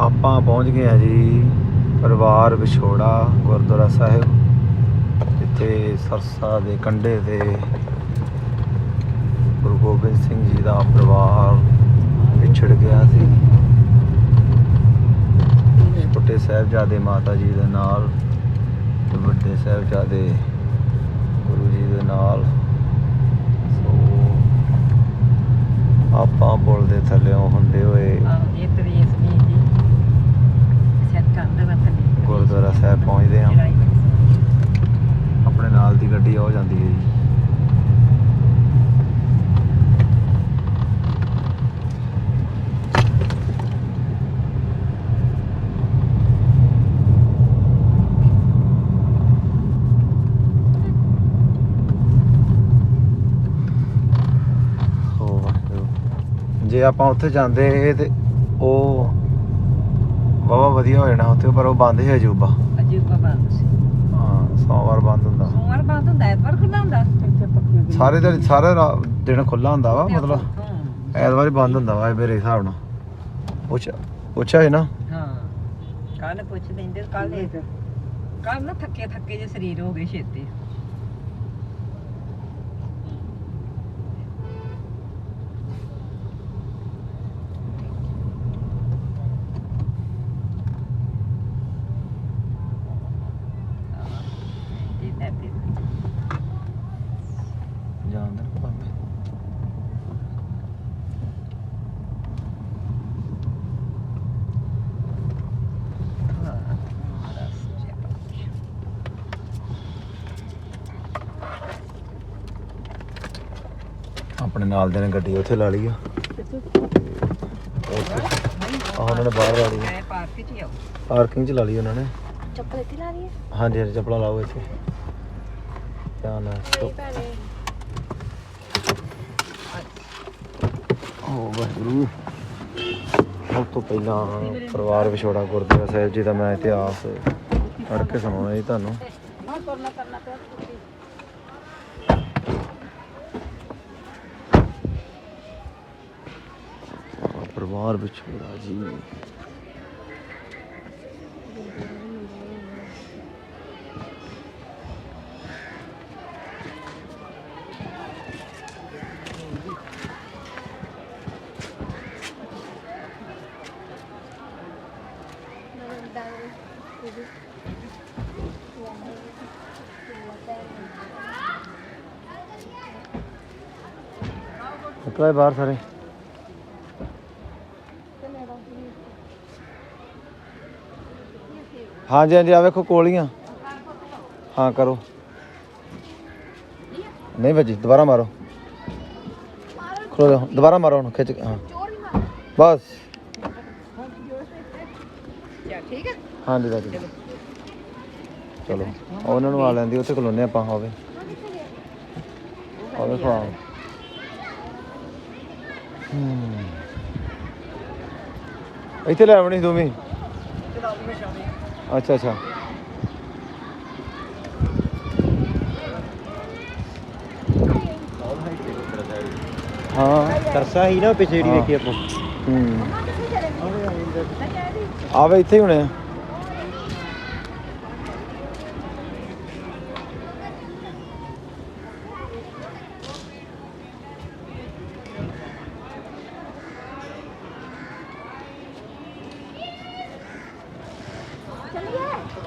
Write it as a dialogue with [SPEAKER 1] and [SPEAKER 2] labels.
[SPEAKER 1] ਆਪਾਂ ਪਹੁੰਚ ਗਏ ਆ ਜੀ ਪਰਿਵਾਰ ਵਿਛੋੜਾ, ਗੁਰਦੁਆਰਾ ਸਾਹਿਬ, ਜਿੱਥੇ ਸਰਸਾ ਦੇ ਕੰਢੇ ਤੇ ਗੁਰੂ ਗੋਬਿੰਦ ਸਿੰਘ ਜੀ ਦਾ ਪਰਿਵਾਰ ਵਿਛੜ ਗਿਆ ਸੀ। ਛੋਟੇ ਸਾਹਿਬਜ਼ਾਦੇ ਮਾਤਾ ਜੀ ਦੇ ਨਾਲ ਤੇ ਵੱਡੇ ਸਾਹਿਬਜ਼ਾਦੇ ਗੁਰੂ ਜੀ ਦੇ ਨਾਲ ਸੋ ਆਪਾਂ ਪੁਲ ਦੇ ਥੱਲੇੋਂ ਹੁੰਦੇ ਹੋਏ
[SPEAKER 2] ਆਹ ਇਹ ਤਰੀਸ ਵੀ ਜੀ ਸੈੱਟ ਕੰਦ ਵਤਨ
[SPEAKER 1] ਗੁਰਦੁਆਰਾ ਸਾਹਿਬ ਪਹੁੰਚਦੇ ਹਾਂ ਆਪਣੇ ਨਾਲ ਦੀ ਗੱਡੀ ਹੋ ਜਾਂਦੀ ਹੈ ਜੀ ਹੋ ਵਾਹਿਗੁਰੂ। ਜੇ ਆਪਾਂ ਉੱਥੇ ਜਾਂਦੇ ਤੇ ਉਹ ਵਾਵਾ ਵਧੀਆ ਹੋ ਜਾਣਾ ਉੱਥੇ ਪਰ ਉਹ ਬੰਦ ਹੈ ਅਜੂਬਾ
[SPEAKER 2] ਅਜੂਬਾ ਬੰਦ ਸੀ।
[SPEAKER 1] ਹਾਂ ਸੋਮਵਾਰ ਬੰਦ ਹੁੰਦਾ।
[SPEAKER 2] ਸੋਮਵਾਰ ਬੰਦ ਹੁੰਦਾ ਐਤਵਾਰ ਖੁੱਲਾ ਹੁੰਦਾ?
[SPEAKER 1] ਸਾਰੇ ਦਿਨ ਸਾਰੇ ਰਾ- ਦਿਨ ਖੁੱਲਾ ਹੁੰਦਾ ਵਾ ਮਤਲਬ ਐਤਵਾਰ ਹੀ ਬੰਦ ਹੁੰਦਾ ਵਾ ਮੇਰੇ ਹਿਸਾਬ ਨਾਲ। ਪੁੱਛ ਪੁੱਛਿਆ ਹੈ ਨਾ?
[SPEAKER 2] ਹਾਂ ਕੱਲ ਪੁੱਛ ਲੈਂਦੇ ਕੱਲ ਕੱਲ ਨਾ ਥੱਕੇ ਥੱਕੇ ਜੇ ਸਰੀਰ ਹੋ ਗਏ ਛੇਤੀ ਇਹ ਤਾਂ ਤੇ
[SPEAKER 1] ਜਾਣਦੇ ਨੇ ਭਾਵੇਂ
[SPEAKER 2] ਹਾਂ ਰਸ ਚੇਪਾ
[SPEAKER 1] ਆਪਣੇ ਨਾਲ ਦੇ ਨੇ ਗੱਡੀ ਉੱਥੇ ਲਾ ਲਈ ਆ। ਉੱਥੇ ਆਹ ਉਹਨਾਂ ਨੇ ਬਾਹਰ ਲਾ ਲਈ
[SPEAKER 2] ਮੈਂ ਪਾਰਕ 'ਚ ਹੀ ਆਉਂ
[SPEAKER 1] ਪਾਰਕਿੰਗ 'ਚ ਲਾ ਲਈ ਉਹਨਾਂ ਨੇ।
[SPEAKER 3] ਚੱਪਲ ਇੱਥੇ ਲਾ ਰਹੀ ਹੈ
[SPEAKER 1] ਹਾਂਜੀ ਹਾਂਜੀ ਚੱਪਲਾਂ ਲਾਓ ਇੱਥੇ। ਧਿਆਨ ਨਾਲ
[SPEAKER 3] ਨਹੀਂ ਭੈਣੇ।
[SPEAKER 1] ਓ ਵਾਹਿਗੁਰੂ। ਸਭ ਤੋਂ ਪਹਿਲਾਂ ਪਰਿਵਾਰ ਵਿਛੋੜਾ ਗੁਰਦੁਆਰਾ ਸਾਹਿਬ ਜੀ ਦਾ ਮੈਂ ਇਤਿਹਾਸ ਪੜ੍ਹ ਕੇ ਸੁਣਾਉਣਾ ਜੀ ਤੁਹਾਨੂੰ।
[SPEAKER 3] ਹਾਂ ਕਰਨਾ ਕਰਨਾ
[SPEAKER 1] ਬਾਹਰ ਵਿਛੋੜਾ ਜੀ। ਨਿਕਲੇ ਬਾਹਰ ਸਾਰੇ। ਹਾਂਜੀ ਹਾਂਜੀ ਆ ਵੇਖੋ ਕੋਲੀਆਂ। ਹਾਂ ਕਰੋ। ਨਹੀਂ ਵੱਜੀ ਦੁਬਾਰਾ ਮਾਰੋ। ਖਲੋ ਜਾਓ ਦੁਬਾਰਾ ਮਾਰੋ ਹੁਣ ਖਿੱਚ ਕੇ, ਹਾਂ। ਬਸ।
[SPEAKER 2] ਠੀਕ ਹੈ
[SPEAKER 1] ਹਾਂਜੀ ਦਾਦੀ ਚਲੋ ਉਹਨਾਂ ਨੂੰ ਆ ਲੈਂਦੀ ਉੱਥੇ ਖਲੋਨੇ ਆਪਾਂ ਹੋਵੇ ਉਹ ਵੇਖੋ ਹੂੰ। ਇੱਥੇ ਲੈ ਆਵਣੀ ਤੂੰ ਵੀ। ਅੱਛਾ ਅੱਛਾ। ਹਾਂ।
[SPEAKER 4] ਤਰਸਾ ਹੀ ਨਾ ਪਿਛੇ ਜਿਹੜੀ
[SPEAKER 1] ਹਾਂ।
[SPEAKER 4] ਵੇਖੀ ਆਪਾਂ।
[SPEAKER 1] ਹੂੰ। ਆਵੇ ਇੱਥੇ ਹੋਣੇ Yes.